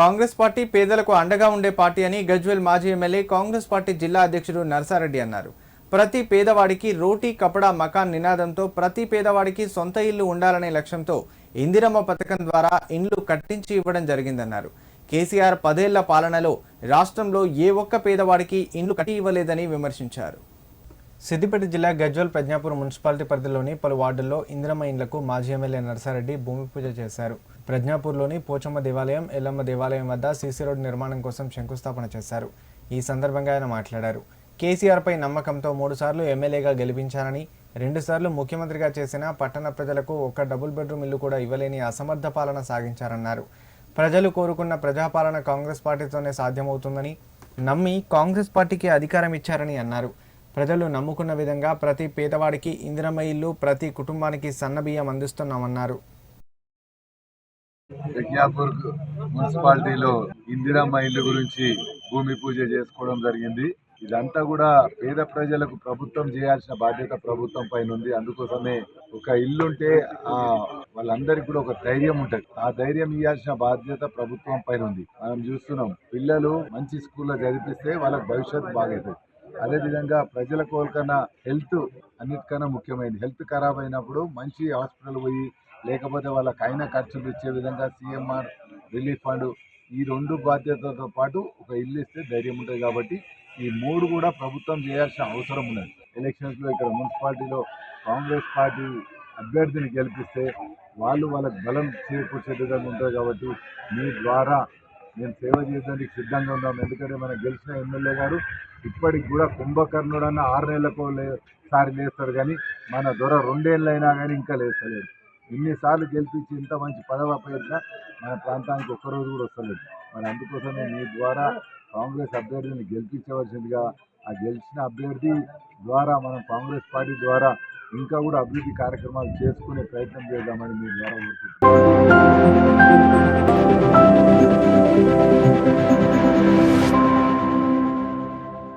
Congress party పేదలకు అండగా ఉండే పార్టీ అని గజ్వెల్ మాజీ ఎమ్మెల్యే కాంగ్రెస్ పార్టీ జిల్లా అధ్యక్షుడు నరసారెడ్డి అన్నారు. ప్రతి పేదవాడికి రోటీ కపడా మకాన్ నినాదంతో ప్రతి పేదవాడికి సొంత ఇల్లు ఉండాలనే లక్ష్యంతో ఇందిరమ్మ పథకం ద్వారా ఇండ్లు కట్టించి ఇవ్వడం జరిగిందన్నారు. కేసీఆర్ పదేళ్ళ పాలనలో రాష్ట్రంలో ఏ ఒక్క పేదవాడికి ఇండ్లు కట్టి ఇవ్వలేదని విమర్శించారు. సిద్దిపేట జిల్లా గజ్వల్ ప్రజ్ఞాపూర్ మున్సిపాలిటీ పరిధిలోని పలు వార్డుల్లో ఇందిరమ్మ ఇండ్లకు మాజీ ఎమ్మెల్యే నర్సారెడ్డి భూమి పూజ చేశారు. ప్రజ్ఞాపూర్లోని పోచమ్మ దేవాలయం ఎల్లమ్మ దేవాలయం వద్ద సీసీ రోడ్డు నిర్మాణం కోసం శంకుస్థాపన చేశారు. ఈ సందర్భంగా ఆయన మాట్లాడారు. కేసీఆర్పై నమ్మకంతో మూడుసార్లు ఎమ్మెల్యేగా గెలిపించారని రెండుసార్లు ముఖ్యమంత్రిగా చేసిన పట్టణ ప్రజలకు ఒక్క డబుల్ బెడ్రూమ్ ఇల్లు కూడా ఇవ్వలేని అసమర్థ పాలన సాగించారన్నారు. ప్రజలు కోరుకున్న ప్రజాపాలన కాంగ్రెస్ పార్టీతోనే సాధ్యమవుతుందని నమ్మి కాంగ్రెస్ పార్టీకి అధికారం ఇచ్చారని అన్నారు. ప్రజలు నమ్ముకున్న విధంగా ప్రతి పేదవాడికి ఇందిరమ్మ ఇల్లు ప్రతి కుటుంబానికి సన్నబియ్యం అందిస్తున్నామన్నారు. ప్రజ్ఞాపూర్ మున్సిపాలిటీలో ఇందిరమ్మ ఇల్లు గురించి భూమి పూజ చేసుకోవడం జరిగింది. ఇదంతా కూడా పేద ప్రజలకు ప్రభుత్వం చేయాల్సిన బాధ్యత ప్రభుత్వం పైన ఉంది. అందుకోసమే ఒక ఇల్లుంటే ఆ వాళ్ళందరికీ కూడా ఒక ధైర్యం ఉంటుంది. ఆ ధైర్యం ఇవ్వాల్సిన బాధ్యత ప్రభుత్వం పైన ఉంది. మనం చూస్తున్నాం పిల్లలు మంచి స్కూల్లో చదివిస్తే వాళ్ళకి భవిష్యత్తు బాగవుతుంది అదేవిధంగా ప్రజల కోరికన్నా హెల్త్ అన్నిటికన్నా ముఖ్యమైనది. హెల్త్ ఖరాబ్ అయినప్పుడు మంచి హాస్పిటల్ పోయి లేకపోతే వాళ్ళకి అయిన ఖర్చులు ఇచ్చే విధంగా సీఎంఆర్ రిలీఫ్ ఫండ్ ఈ రెండు బాధ్యతలతో పాటు ఒక ఇల్లు ఇస్తే ధైర్యం ఉంటుంది కాబట్టి ఈ మూడు కూడా ప్రభుత్వం చేయాల్సిన అవసరం ఉన్నది. ఎలక్షన్స్లో ఇక్కడ మున్సిపాలిటీలో కాంగ్రెస్ పార్టీ అభ్యర్థిని గెలిపిస్తే వాళ్ళు వాళ్ళకి బలం చేకూర్చే విధంగా ఉంటుంది కాబట్టి మీ ద్వారా మేము సేవ చేయడానికి సిద్ధంగా ఉన్నాం ఎందుకంటే మనం గెలిచిన ఎమ్మెల్యే గారు ఇప్పటికి కూడా కుంభకర్ణుడన్న ఆరు నెలలకు సారి లేస్తాడు కానీ మన దొర రెండేళ్ళు అయినా కానీ ఇంకా లేస్తలేదు ఇన్నిసార్లు గెలిపించి ఇంత మంచి పదవ అప్పగించినా మన ప్రాంతానికి ఒక్కరోజు కూడా వస్తలేదు. మరి అందుకోసమే మీ ద్వారా కాంగ్రెస్ అభ్యర్థిని గెలిపించవలసిందిగా ఆ గెలిచిన అభ్యర్థి ద్వారా మనం కాంగ్రెస్ పార్టీ ద్వారా ఇంకా కూడా అభివృద్ధి కార్యక్రమాలు చేసుకునే ప్రయత్నం చేద్దామని మీ ద్వారా కోరుకుంటున్నాను.